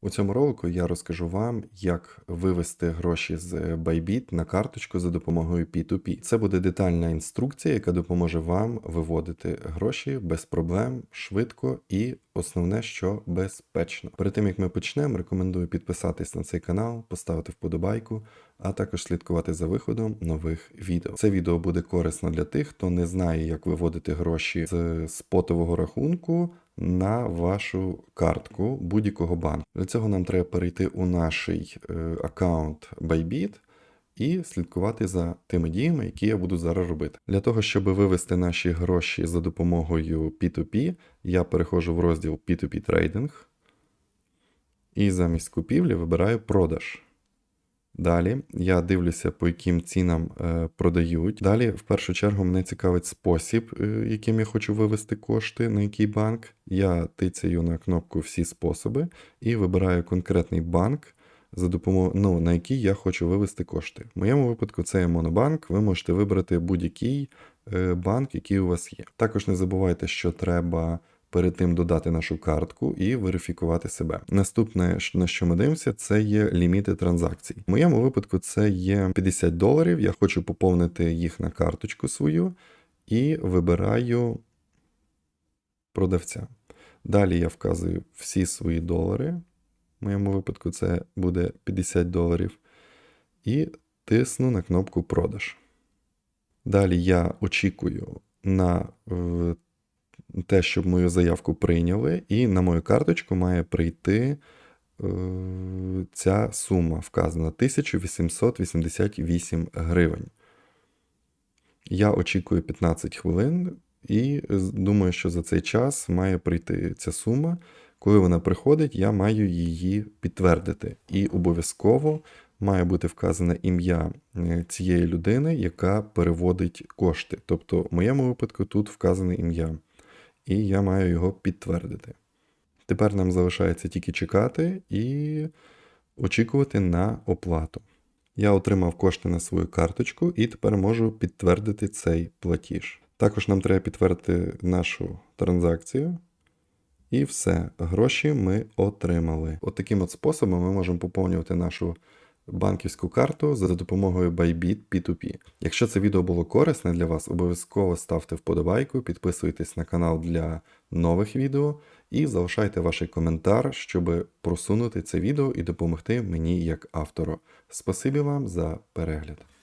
У цьому ролику я розкажу вам, як вивести гроші з Bybit на карточку за допомогою P2P. Це буде детальна інструкція, яка допоможе вам виводити гроші без проблем, швидко і основне, що безпечно. Перед тим як ми почнемо, рекомендую підписатись на цей канал, поставити вподобайку, а також слідкувати за виходом нових відео. Це відео буде корисно для тих, хто не знає, як виводити гроші з спотового рахунку на вашу картку будь-якого банку. Для цього нам треба перейти у наш е, аккаунт Bybit і слідкувати за тими діями, які я буду зараз робити. Для того, щоб вивести наші гроші за допомогою P2P, я переходжу в розділ P2P трейдинг і замість купівлі вибираю продаж. Далі я дивлюся, по яким цінам е, продають. Далі, в першу чергу, мене цікавить спосіб, е, яким я хочу вивести кошти, на який банк. Я тицяю на кнопку Всі способи і вибираю конкретний банк, за допомогою, ну, на який я хочу вивести кошти. В моєму випадку це є Монобанк. Ви можете вибрати будь-який е, банк, який у вас є. Також не забувайте, що треба перед тим додати нашу картку і верифікувати себе. Наступне, на що ми дивимося, це є ліміти транзакцій. В моєму випадку це є 50 доларів. Я хочу поповнити їх на карточку свою і вибираю продавця. Далі я вказую всі свої долари. В моєму випадку це буде 50 доларів. І тисну на кнопку продаж. Далі я очікую на е, те, щоб мою заявку прийняли, і на мою карточку має прийти е, ця сума вказана 1888 гривень. Я очікую 15 хвилин і думаю, що за цей час має прийти ця сума. Коли вона приходить, я маю її підтвердити. І обов'язково має бути вказане ім'я е, цієї людини, яка переводить кошти. Тобто, в моєму випадку тут вказане ім'я і я маю його підтвердити. Тепер нам залишається тільки чекати і очікувати на оплату. Я отримав кошти на свою карточку і тепер можу підтвердити цей платіж. Також нам треба підтвердити нашу транзакцію. І все, гроші ми отримали. От таким от способом ми можемо поповнювати нашу банківську карту за допомогою Bybit P2P. Якщо це відео було корисне для вас, обов'язково ставте вподобайку, підписуйтесь на канал для нових відео і залишайте ваш коментар, щоб просунути це відео і допомогти мені як автору. Спасибі вам за перегляд.